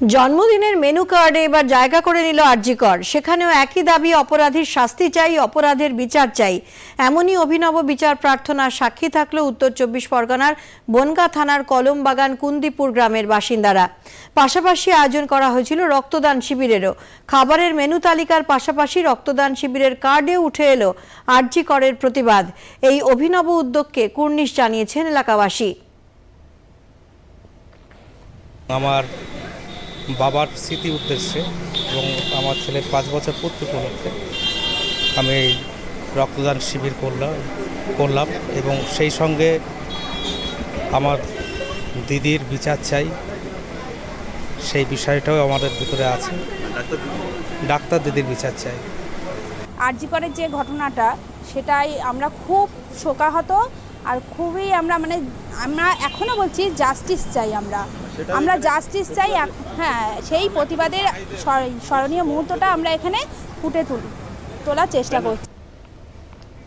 জন্মদিনের মেনু কার্ডে এবার জায়গা করে নিল আরজিকর। সেখানেও একই দাবি, অপরাধীর শাস্তি চাই, অপরাধের বিচার চাই। এমনই অভিনব বিচার প্রার্থনার সাক্ষী থাকল উত্তর চব্বিশ পরগনার বনগা থানার কলমবাগান কুন্দিপুর গ্রামের বাসিন্দারা। পাশাপাশি আয়োজন করা হয়েছিল রক্তদান শিবিরেরও। খাবারের মেনু তালিকার পাশাপাশি রক্তদান শিবিরের কার্ডে উঠে এলো আরজি করের প্রতিবাদ। এই অভিনব উদ্যোগকে কুর্নিশ জানিয়েছেন এলাকাবাসী। আমার বাবার স্মৃতি উদ্দেশ্যে এবং আমার ছেলের পাঁচ বছর পূর্তি উপলক্ষে আমি রক্তদান শিবির করলাম করলাম এবং সেই সঙ্গে আমার দিদির বিচার চাই। সেই বিষয়টাও আমাদের ভিতরে আছে। ডাক্তার দিদির বিচার চাই। আরজিকরের যে ঘটনাটা, সেটাই আমরা খুব শোকাহত আর খুবই আমরা মানে আমরা এখনও বলছি জাস্টিস চাই আমরা। আমরা জাস্টিস চাই হ্যাঁ সেই প্রতিবাদের স্মরণীয় মুহূর্তটা আমরা এখানে ফুটে তুলি তোলার চেষ্টা করছি।